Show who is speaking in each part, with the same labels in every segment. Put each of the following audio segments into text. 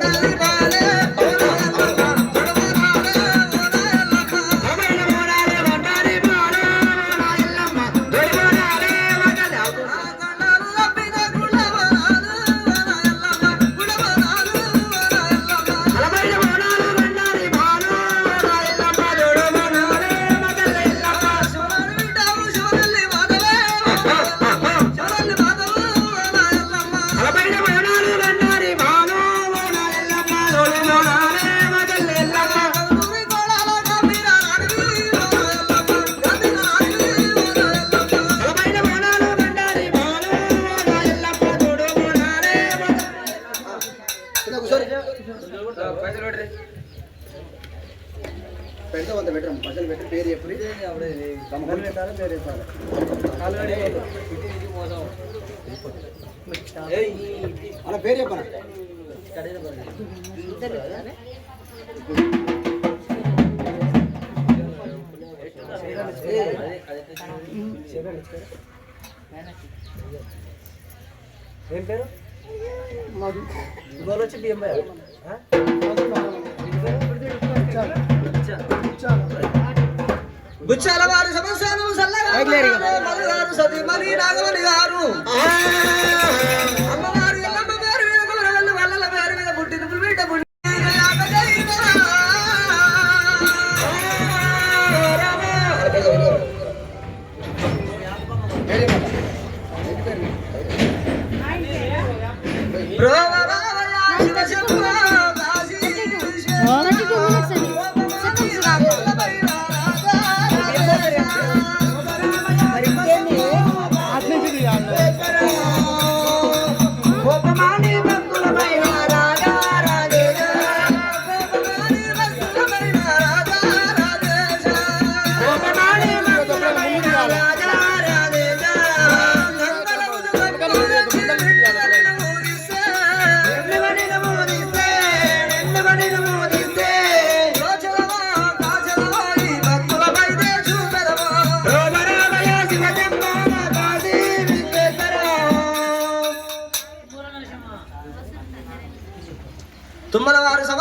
Speaker 1: না పెడితే వంద పెట్టడం పైసలు పెట్టి పేరు చెప్పి గమ్మని పెట్టాలి పేరు చెప్పాలి. అలా పేరు చెప్పాలి
Speaker 2: ఏం పేరు? గోల్ వచ్చి బియ్యం
Speaker 3: బుచ్చాల వారి సమస్యను సల్లగారు సతీమణి నాగమణి గారు.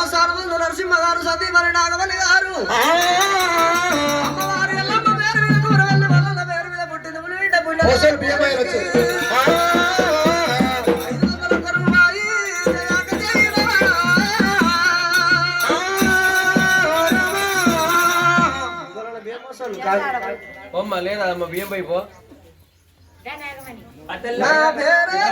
Speaker 3: వారు సంవత్సరం ముందు నరసింహ గారు సతీమణి నాగమణి గారు అమ్మవారు ఎల్లమ్మ పేరు మీద కూరవల్లి వల్లల పేరు మీద పుట్టిన పులిబిడ్డ పుణ్య
Speaker 1: అసలు బియ్యం బయలు వచ్చాయి.
Speaker 3: ఐదు వందల కరువాయి జయాక జయరామ.
Speaker 2: అమ్మ లేదా అమ్మ బియ్యం పైపో
Speaker 3: నా పేరే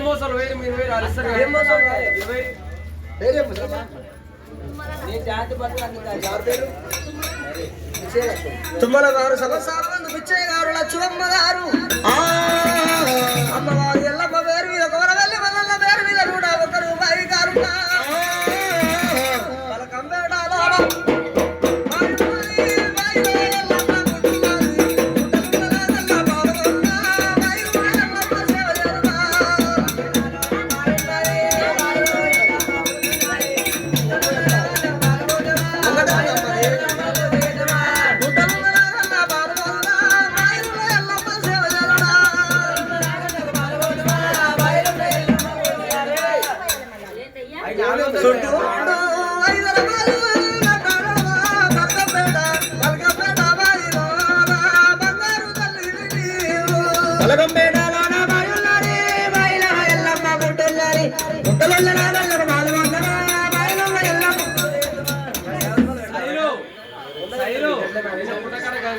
Speaker 2: మోసాలు వేరు మీరు వేరు అలస్తారు
Speaker 3: ఏం మోసాలు.
Speaker 1: ఎవరి పేరు.
Speaker 3: తుమ్మల గారు సంవత్సరాల పిచ్చయ్య గారు లక్ష్మమ్మ గారు. అమ్మవారు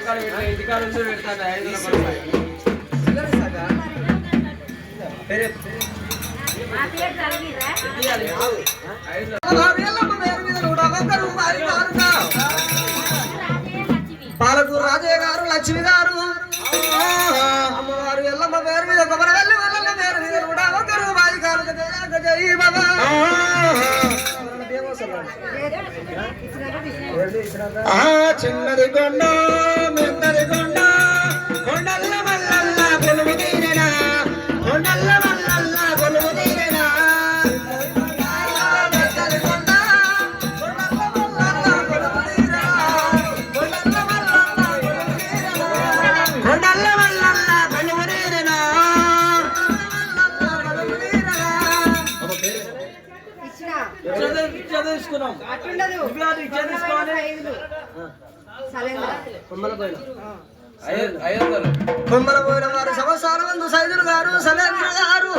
Speaker 2: ఇంటికాడ పెట్టా. ఇంటికాడ ఉంటే పెడతాను ఐదు
Speaker 3: పాలకూరు రాజయ్య గారు లక్ష్మి గారు. అమ్మవారు ఎల్లమ్మ పేరు మీద కొబ్బరి వెళ్ళి వెళ్ళమ్మ పేరు మీద కూడా ఒకరు బాయి గారు జయ బాబా. ఆ చిన్నది కొండ మెత్తది కొండ కొండల్ల మల్లల్ల కొలువు తీరడా కొండల్ల కొమ్మల పోయిన వారు సంవత్సరాలందు సైదులు గారు సలేంద్ర గారు.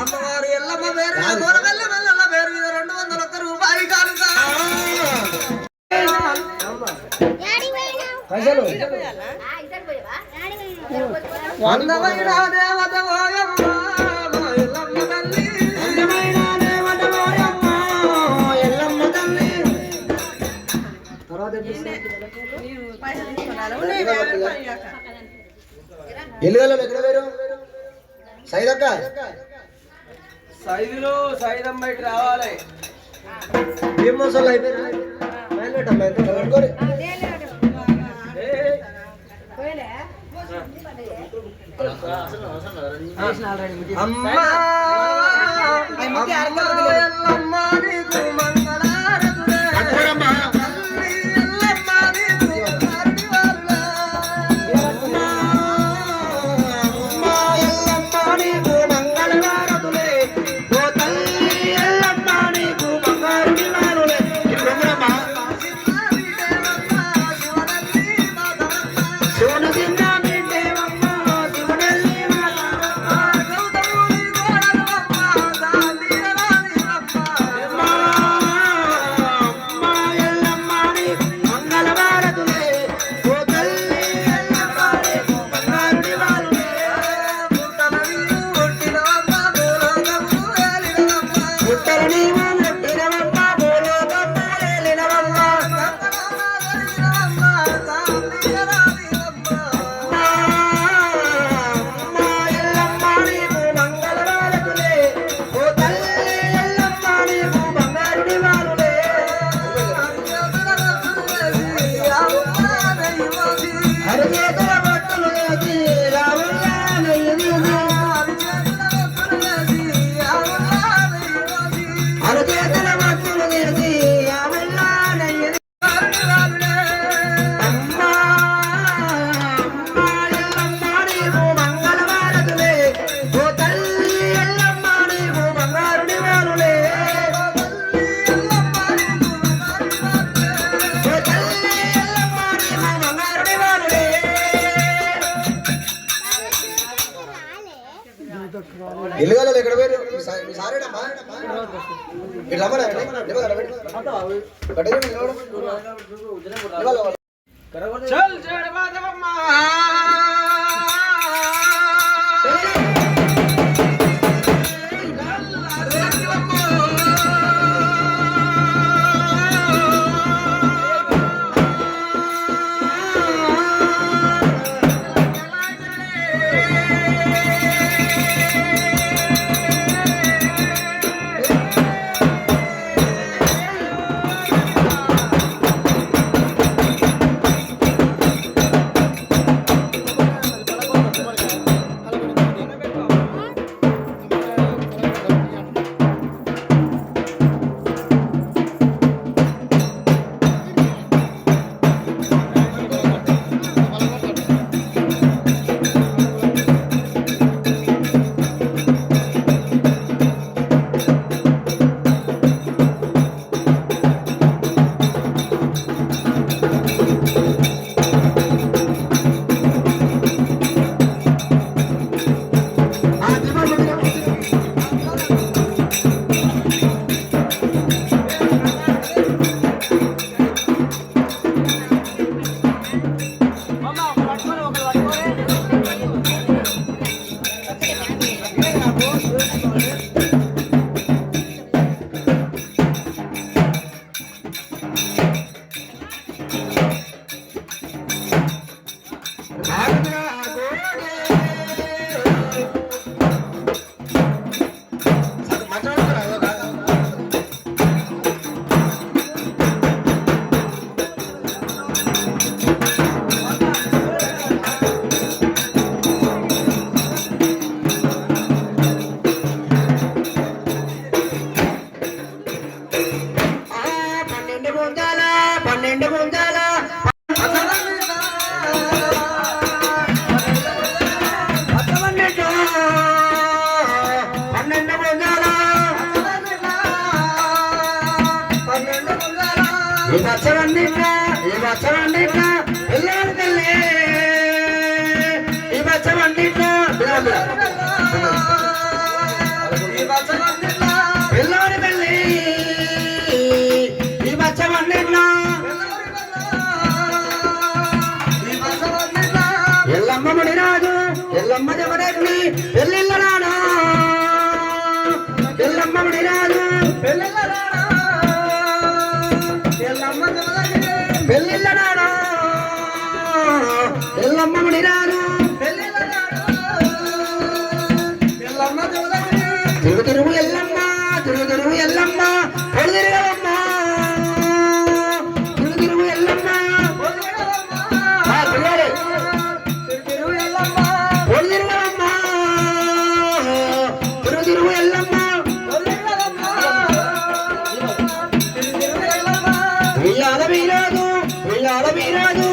Speaker 3: అమ్మవారు ఎల్లమ్మ పేరు గోరవెల్ల మెల్లమ్మ పేరు మీద రెండు వందల ఒక్క రూపాయి కనుక. వంద వైనా దేవత ఎల్లుగల్లో ఎక్కడ వేరు సైదక్క
Speaker 2: సైదులో సైదం బయట రావాలి
Speaker 3: ఏం మసాలు అయిపోయారు అమ్మా అమ్మా ఎల్లుగల్లో ఎక్కడ పోయారు సారేడమ్మా
Speaker 2: ఇట్లా ఉండాలా
Speaker 3: ఈ
Speaker 1: వచ్చరండి ఈ వచ్చరండి పిల్లలు తల్లి ఈ వచ్చరండి తల్లి ఎల్లెల్ల రాడా ఎల్లమ్మ రాదు ఎల్లెల్ల రాడా ఎల్లమ్మ ఎల్లెల్ల రాడా ఎల్లమ్మ రాదు கைராஜோ